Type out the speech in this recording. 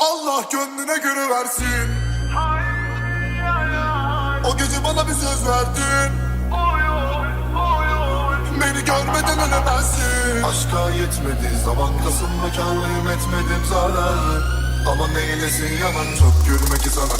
Allah gönlüne göre versin. O gece bana bir söz verdin. Beni görmeden ölemezsin. Aşka yetmedi zamandasın mekanlıyım etmedim zarar. Ama neylesin yalan çok gülme ki sana